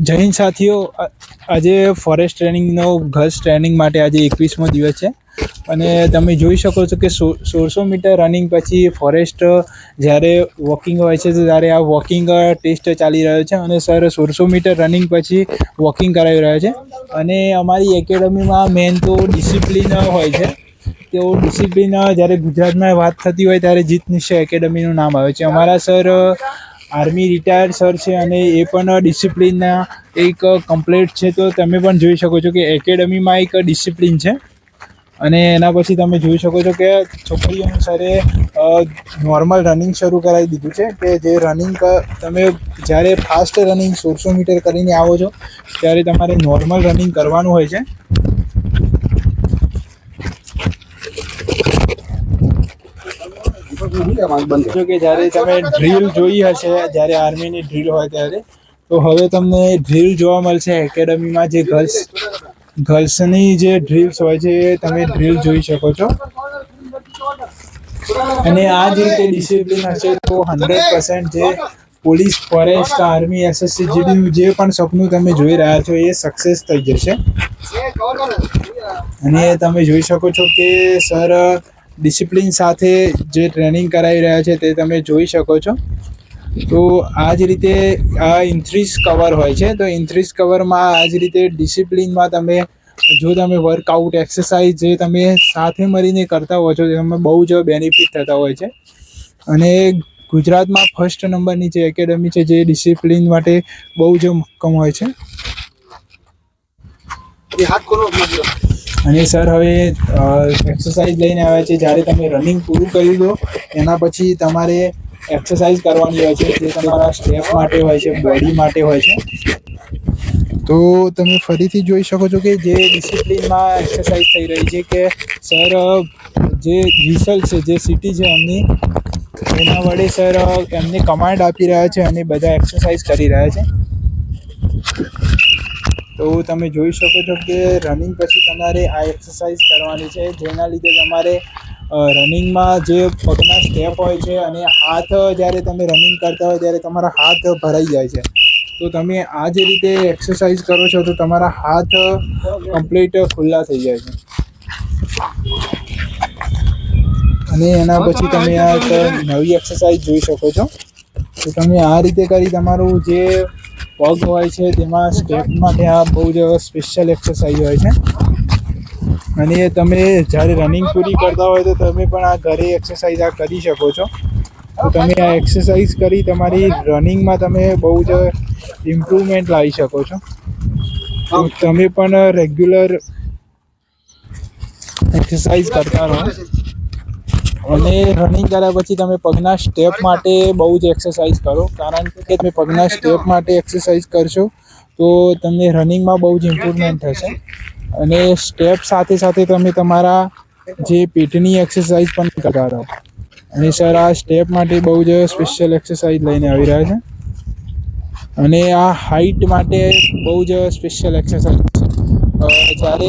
જય હિન્દ સાથીઓ આજે ફોરેસ્ટ ટ્રેનિંગનો ગર્લ્સ ટ્રેનિંગ માટે આજે એકવીસમો દિવસ છે. અને તમે જોઈ શકો છો કે સો- સોળસો મીટર રનિંગ પછી ફોરેસ્ટ જ્યારે વોકિંગ હોય છે ત્યારે આ વોકિંગ ટેસ્ટ ચાલી રહ્યો છે અને સર સોળસો મીટર રનિંગ પછી વોકિંગ કરાવી રહ્યો છે. અને અમારી એકેડમીમાં મેન તો ડિસિપ્લિન હોય છે. તેઓ ડિસિપ્લિન જ્યારે ગુજરાતમાં વાત થતી હોય ત્યારે જીત નિશ્ચય એકેડમીનું નામ આવે છે. અમારા સર આર્મી રિટાયર્ડ સર છે અને એ પણ ડિસિપ્લિનના એક કમ્પ્લેટ છે, તો તમે પણ જોઈ શકો છો કે એકેડમીમાં એક ડિસિપ્લિન છે. અને એના પછી તમે જોઈ શકો છો કે છોકરીઓનું સરે નોર્મલ રનિંગ શરૂ કરાવી દીધું છે, કે જે રનિંગ તમે જ્યારે ફાસ્ટ રનિંગ સોળસો મીટર કરીને આવો છો, ત્યારે તમારે નોર્મલ રનિંગ કરવાનું હોય છે. કે જ્યારે તમે ડ્રીલ જોઈ હશે જ્યારે આર્મીની ડ્રીલ હોય ત્યારે તો હવે તમને ડ્રીલ જોવા મળશે એકેડમીમાં જે ગર્લ્સ ગર્લ્સની જે ડ્રીલ્સ હોય છે એ તમે ડ્રીલ જોઈ શકો છો. અને આ જ રીતે ડિસિપ્લિન હશે તો હંડ્રેડ પર્સન્ટ જે પોલીસ ફોરેસ્ટ આર્મી એસએસસી જીડીયુ જે પણ સપનું તમે જોઈ રહ્યા છો એ સક્સેસ થઈ જશે. અને તમે જોઈ શકો છો કે સર ડિસિપ્લિન સાથે જે ટ્રેનિંગ કરાવી રહ્યા છે તે તમે જોઈ શકો છો. તો આ જ રીતે આ ઇન્થ્રીસ કવર હોય છે. તો ઇન્થ્રીસ કવરમાં આ જ રીતે ડિસિપ્લિનમાં તમે જો તમે વર્કઆઉટ એક્સરસાઇઝ જે તમે સાથે મળીને કરતા હો છો, તેમાં બહુ જ બેનિફિટ થતા હોય છે. અને ગુજરાતમાં ફર્સ્ટ નંબરની જે એકેડમી છે, જે ડિસિપ્લિન માટે બહુ જ મક્કમ હોય છે. અને સર, હવે એક્સરસાઇઝ લઈને આવ્યા છે. જ્યારે તમે રનિંગ પૂરું કરી દો, એના પછી તમારે એક્સરસાઇઝ કરવાની હોય છે. જે તમારા સ્ટેપ માટે હોય છે બોડી માટે હોય છે. તો તમે ફરીથી જોઈ શકો છો કે જે ડિસિપ્લિનમાં એક્સરસાઇઝ થઈ રહી છે કે, સર, જે વિસલ છે, જે સિટી છે એમની, એના વડે સર, એમને કમાન્ડ આપી રહ્યા છે અને બધા એક્સરસાઇઝ કરી રહ્યા છે. તો તમે જોઈ શકો છો કે રનિંગ પછી તમારે આ એક્સરસાઇઝ કરવાની છે. જેના લીધે તમારે રનિંગમાં જે પગના સ્ટેપ હોય છે અને હાથ જ્યારે તમે રનિંગ કરતા હોય ત્યારે તમારા હાથ ભરાઈ જાય છે. તો તમે આ જે રીતે એક્સરસાઇઝ કરો છો તો તમારા હાથ કમ્પ્લીટ ખુલ્લા થઈ જાય છે. અને એના પછી તમે આ નવી એક્સરસાઇઝ જોઈ શકો છો. તો તમે આ રીતે કરી તમારું જે પગ હોય છે, તેમાં સ્ટેપમાં ત્યાં બહુ જ સ્પેશિયલ એક્સરસાઇઝ હોય છે. અને તમે જ્યારે રનિંગ પૂરી કરતા હોય તો તમે પણ આ ઘરે એક્સરસાઇઝ આ કરી શકો છો. તો તમે આ એક્સરસાઇઝ કરી તમારી રનિંગમાં તમે બહુ જ ઇમ્પ્રુવમેન્ટ લાવી શકો છો. તમે પણ રેગ્યુલર એક્સરસાઇઝ કરતા રહો. અને રનિંગ કર્યા પછી તમે પગના સ્ટેપ માટે બહુ જ એક્સરસાઇઝ કરો. કારણ કે તમે પગના સ્ટેપ માટે એક્સરસાઇઝ કરશો તો તમને રનિંગમાં બહુ જ ઇમ્પ્રુવમેન્ટ થશે. અને સ્ટેપ સાથે સાથે તમે તમારા જે પેટની એક્સરસાઇઝ પણ કરતા રહો અને સર આ સ્ટેપ માટે બહુ જ સ્પેશિયલ એક્સરસાઇઝ લઈને આવી રહ્યા છે. અને આ હાઇટ માટે બહુ જ સ્પેશિયલ એક્સરસાઇઝ છે. જ્યારે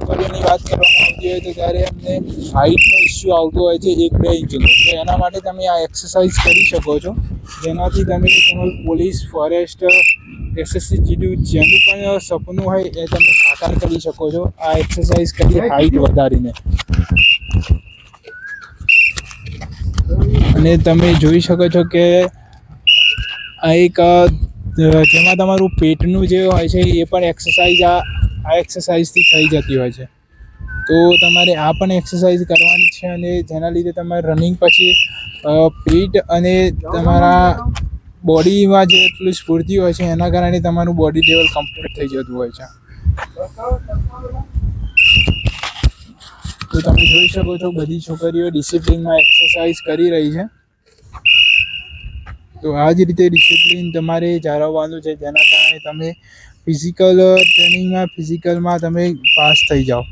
છોકરીઓની વાત કરવામાં આવતી હોય તો ત્યારે એમને હાઇટનો ઇસ્યુ આવતો હોય છે એક બે ઇંચનો. તો એના માટે તમે આ એક્સરસાઇઝ કરી શકો છો. જેનાથી તમે તમારું પોલીસ ફોરેસ્ટ એસએસસી જીડ્યુ જેનું પણ સપનું હોય એ તમે સાકાર કરી શકો છો. આ એક્સરસાઇઝ કરી હાઇટ વધારીને. અને તમે જોઈ શકો છો કે આ એક જેમાં તમારું પેટનું જે હોય છે એ પણ એક્સરસાઇઝ આ આ એક્સરસાઇઝથી થઈ જતી હોય છે. તો તમારે આ પણ એક્સરસાઇઝ કરવાની છે અને જેના લીધે તમારે રનિંગ પછી પેટ અને તમારા બોડીમાં જે એટલી સ્ફૂર્તિ હોય છે, એના કારણે તમારું બોડી લેવલ કમ્પ્લીટ થઈ જતું હોય છે. તો તમે જોઈ શકો છો, બધી છોકરીઓ ડિસિપ્લિનમાં એક્સરસાઇઝ કરી રહી છે. તો આ જ રીતે ડિસિપ્લિન તમારે જાળવવાનું છે, જેના કારણે તમે ફિઝિકલ ટ્રેનિંગમાં ફિઝિકલમાં તમે પાસ થઈ જાઓ.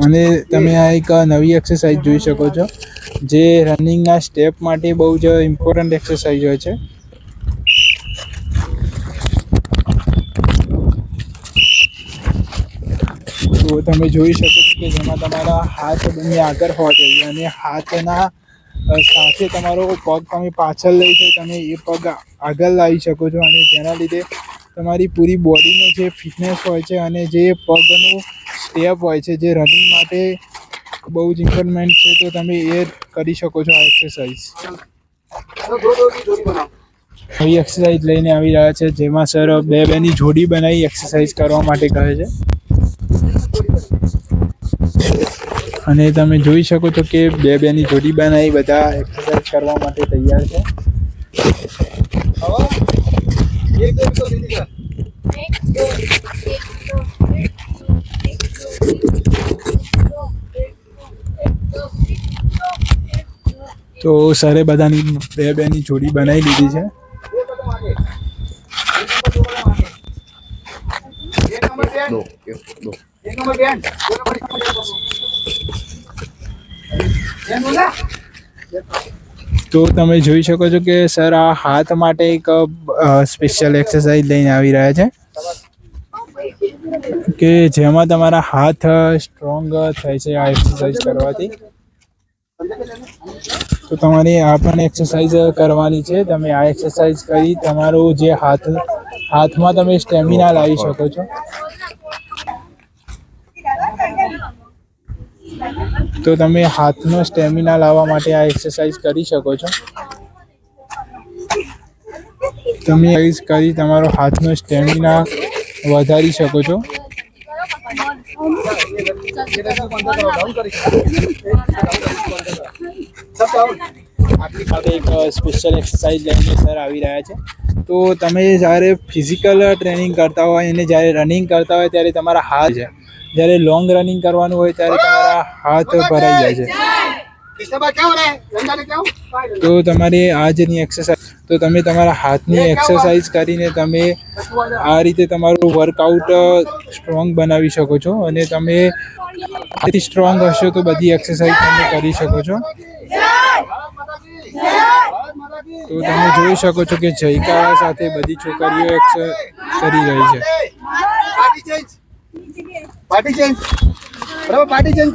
અને તમે આ એક નવી એક્સરસાઇઝ જોઈ શકો છો, જે રનિંગના સ્ટેપ માટે બહુ જ ઇમ્પોર્ટન્ટ એક્સરસાઇઝ હોય છે. તો તમે જોઈ શકો છો કે જેમાં તમારા હાથ બંને આગળ હોવા જોઈએ અને હાથના સાથે તમારો પગ તમે પાછળ લઈ જઈ તમે એ પગ આગળ લાવી શકો છો અને જેના લીધે તમારી પૂરી બોડીનો જે ફિટનેસ હોય છે અને જે પગનું સ્ટેપ હોય છે જે રનિંગ માટે બહુ જ ઇમ્પોર્ટમેન્ટ છે તો તમે એ કરી શકો છો આ એક્સરસાઇઝ નવી એક્સરસાઇઝ લઈને આવી રહ્યા છે જેમાં સર બે બેની જોડી બનાવી એક્સરસાઇઝ કરવા માટે કહે છે. અને તમે જોઈ શકો છો કે બે બેની જોડી બનાવી બધા એક્સરસાઇઝ કરવા માટે તૈયાર છે. તો સરે બધાની બે બેની જોડી બનાવી લીધી છે. તો તમે જોઈ શકો છો કે સર આ હાથ માટે એક સ્પેશિયલ એક્સરસાઇઝ લઈને આવી રહ્યા છે. કે જેમાં તમારા હાથ સ્ટ્રોંગ થાય છે આ એક્સરસાઇઝ કરવાથી? તો તમારે આ પણ એક્સરસાઇઝ કરવાની છે. તમે આ એક્સરસાઇઝ કરી તમારું જે હાથ, હાથમાં તમે સ્ટેમિના લાવી શકો છો. તો તમે હાથનો સ્ટેમિના લાવવા માટે આ એક્સરસાઇઝ કરી શકો છો. તમે કરી તમારો હાથનો સ્ટેમિના વધારી શકો છો. આપણી માટે એક સ્પેશિયલ એક્સરસાઇઝ લઈને સર આવી રહ્યા છે. તો તમે જ્યારે ફિઝિકલ ટ્રેનિંગ કરતા હોય અને જ્યારે રનિંગ કરતા હોય ત્યારે તમારા હાથ છે. જ્યારે લોંગ રનિંગ કરવાનું હોય ત્યારે તમારા હાથ ભરાઈ જાય છે. તો તમારી આજની એક્સરસાઇઝ તો તમે તમારા હાથની એક્સરસાઇઝ કરીને તમે આ રીતે તમારું વર્કઆઉટ સ્ટ્રોંગ બનાવી શકો છો અને તમે સ્ટ્રોંગ હશો તો બધી એક્સરસાઇઝ તમે કરી શકો છો. તો તમે જોઈ શકો છો કે જયકા સાથે બધી છોકરીઓ એક્સ કરી રહી છે. પાર્ટી ચેન્જ કરો. પાર્ટી ચેન્જ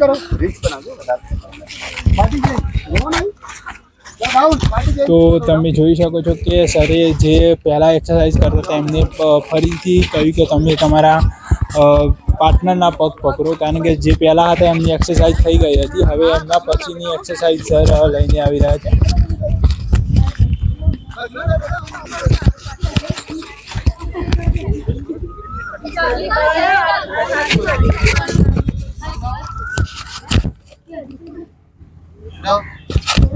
તો તમે જોઈ શકો છો કે સરે જે પહેલાં એક્સરસાઇઝ કરતા હતા, એમને પ- ફરીથી કહ્યું કે તમે તમારા પાર્ટનરના પગ પકડો. કારણ કે જે પહેલાં હતા, એમની એક્સરસાઇઝ થઈ ગઈ હતી. હવે એમના પછીની એક્સરસાઇઝ સર લઈને આવી રહ્યા છે.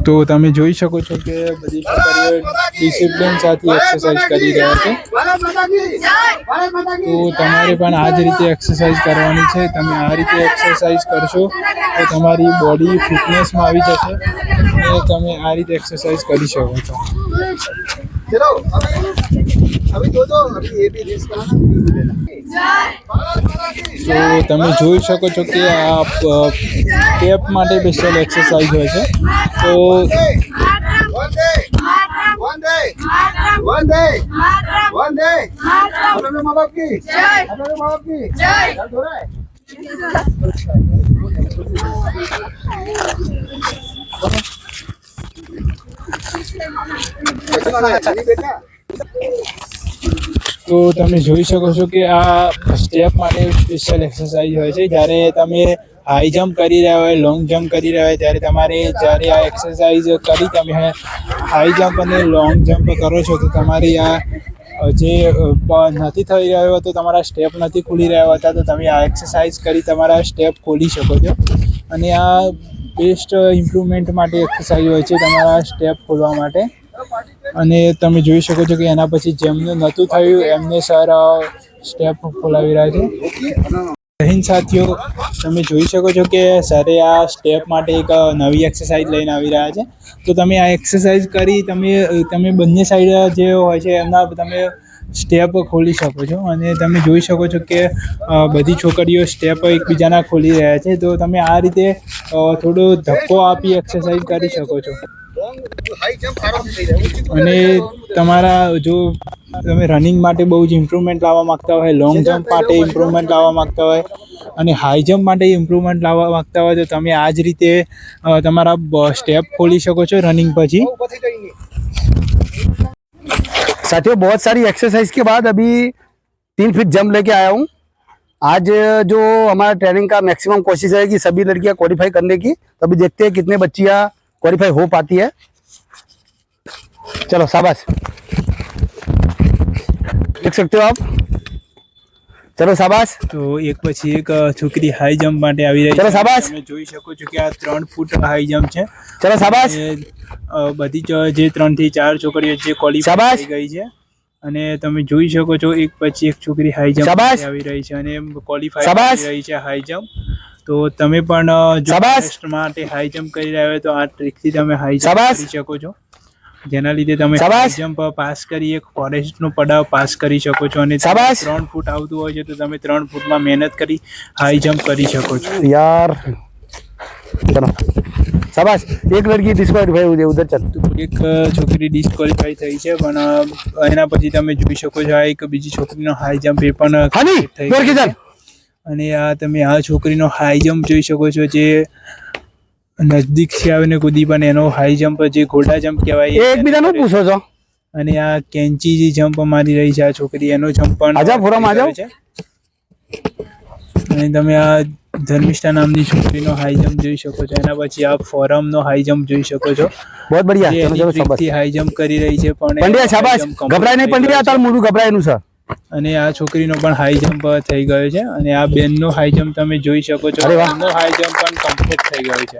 તો તમે જોઈ શકો છો કે બધી છોકરીઓ ડિસિપ્લિન સાથે એક્સરસાઇઝ કરી રહ્યા છે. તો તમારે પણ આ જ રીતે એક્સરસાઇઝ કરવાની છે. તમે આ રીતે એક્સરસાઇઝ કરશો તો તમારી બોડી ફિટનેસમાં આવી જશે અને તમે આ રીતે એક્સરસાઇઝ કરી શકો છો. चलो अभी अभी दो दो अभी ये भी रील्स बनाना वीडियो भी लेना भारत माता की તો તમે જોઈ શકો છો કે આ ટેપ માટે સ્પેશિયલ એક્સરસાઇઝ હોય છે તો one day તો તમે જોઈ શકો છો કે આ સ્ટેપ માટે સ્પેશિયલ એક્સરસાઇઝ હોય છે. જ્યારે તમે હાઈ જમ્પ કરી રહ્યા હોય લોંગ જમ્પ કરી રહ્યા હોય, ત્યારે તમારે જ્યારે આ એક્સરસાઇઝ કરી તમે હાઈ જમ્પ અને લોંગ જમ્પ કરો છો, તો તમારી આ જે નથી થઈ રહ્યો તો તમારા સ્ટેપ નથી ખુલી રહ્યા હોતા, તો તમે આ એક્સરસાઇઝ કરી તમારા સ્ટેપ ખોલી શકો છો. અને આ બેસ્ટ ઇમ્પ્રુવમેન્ટ માટે એક્સરસાઇઝ હોય છે તમારા સ્ટેપ ખોલવા માટે. અને તમે જોઈ શકો છો કે એના પછી જેમને નહોતું થયું, એમને સર સ્ટેપ ખોલાવી રહ્યા છે. જય સાથીઓ, તમે જોઈ શકો છો કે સરે આ સ્ટેપ માટે એક નવી એક્સરસાઇઝ લઈને આવી રહ્યા છે. તો તમે આ એક્સરસાઇઝ કરી, તમે તમે બંને સાઈડ જે હોય છે એમના, તમે સ્ટેપ ખોલી શકો છો અને તમે જોઈ શકો છો કે બધી છોકરીઓ સ્ટેપ એકબીજાના ખોલી રહ્યા છે. તો તમે આ રીતે થોડો ધક્કો આપી એક્સરસાઇઝ કરી શકો છો. અને તમારા જો તમે રનિંગ માટે બહુ જ ઇમ્પ્રુવમેન્ટ લાવવા માગતા હોય લોંગ જમ્પ માટે ઇમ્પ્રુવમેન્ટ લાવવા માગતા હોય અને હાઈ જમ્પ માટે ઇમ્પ્રુવમેન્ટ લાવવા માગતા હોય, તો તમે આ જ રીતે તમારા સ્ટેપ ખોલી શકો છો રનિંગ પછી. साथियों, बहुत सारी एक्सरसाइज के बाद अभी तीन फीट जंप लेके आया हूँ। आज जो हमारा ट्रेनिंग का मैक्सिमम कोशिश है कि सभी लड़कियाँ क्वालिफाई करने की तो अभी देखते हैं कितने बच्चियाँ क्वालिफाई हो पाती है। चलो, शाबाश। देख सकते हो आप? ચલો શાબાશ. તો એક પછી એક છોકરી હાઈ જમ્પ માટે આવી રહી ચલો શાબાશ. તમે જોઈ શકો છો કે આ ત્રણ ફૂટ હાઈ જમ્પ છે. ચલો શાબાશ. બધી જે ત્રણથી ચાર છોકરીઓ જે ક્વોલિફાય થઈ ગઈ છે. અને તમે જોઈ શકો છો એક પછી એક છોકરી હાઈ જમ્પ આવી રહી છે અને ક્વોલિફાય થઈ રહી છે હાઈ જમ્પ તો તમે પણ જો માટે હાઈ જમ્પ કરી રહ્યા હોય તો આ ટ્રીકથી તમે હાઈ જમ્પ કરી શકો છો. જેના લીધે તમે જમ્પ પાસ કરી એક ફોરેસ્ટ નો પડાવ પાસ કરી શકો છો અને ત્રણ ફૂટ આવતું હોય છે તો તમે ત્રણ ફૂટમાં મહેનત કરી હાઈ જમ્પ કરી શકો છો. યાર. શાબાશ. એક લડકી ડિસ્ક્વોલિફાઈ થઈ ઉધર ચાલ. એક છોકરી ડિસ્ક્વોલિફાઈ થઈ છે પણ એના પછી તમે જોઈ શકો છો આ એક બીજી છોકરીનો હાઈ જમ્પ એ પણ થઈ અને આ તમે આ છોકરીનો હાઈ જમ્પ જોઈ શકો છો જે નજદીકથી આવીને કૂદી પણ એનો હાઈ જમ્પ જે ઘોડા જમ્પ કહેવાય એકબીજાનું પૂછો છો? અને આ કેન્ચી જે જમ્પ મારી રહી છે આ છોકરી એનો જમ્પ પણ આજા ફોરમ આજા. અને તમે આ ધર્મિષ્ઠા નામની છોકરીનો હાઈ જમ્પ જોઈ શકો છો. એના પછી આ ફોરમ નો હાઈ જમ્પ જોઈ શકો છો. બહુ બઢિયા. ચલો શાબાશ. હાઈ જમ્પ કરી રહી છે પણ પંડ્યા શાબાશ. ગભરાય નહીં પંડ્યા તાર મોઢું ગભરાયનું છે અને આ છોકરીનો પણ હાઈ જમ્પ થઈ ગયો છે. અને આ બેનનો હાઈ જમ્પ તમે જોઈ શકો છો. હાઈ જમ્પ પણ કમ્પ્લીટ થઈ ગયો છે.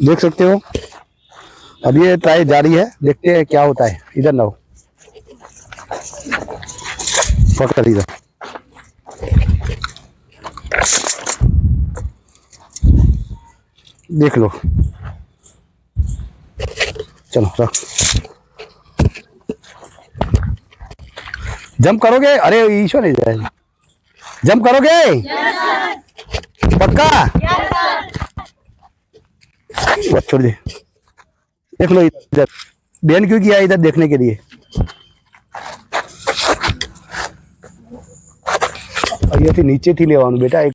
देख सकते हो। अब ये ट्राई जारी है देखते हैं क्या होता है। इधर ना हो पकड़ इधर। देख लो। चलो रख। जंप करोगे? अरे ईश्वर नहीं जाएगा जंप करोगे? पक्का? बस छोड़ दे देख लो इधर बहन क्यों किया इधर देखने के लिए અહીંયાથી નીચેથી લેવાનું બેટા એક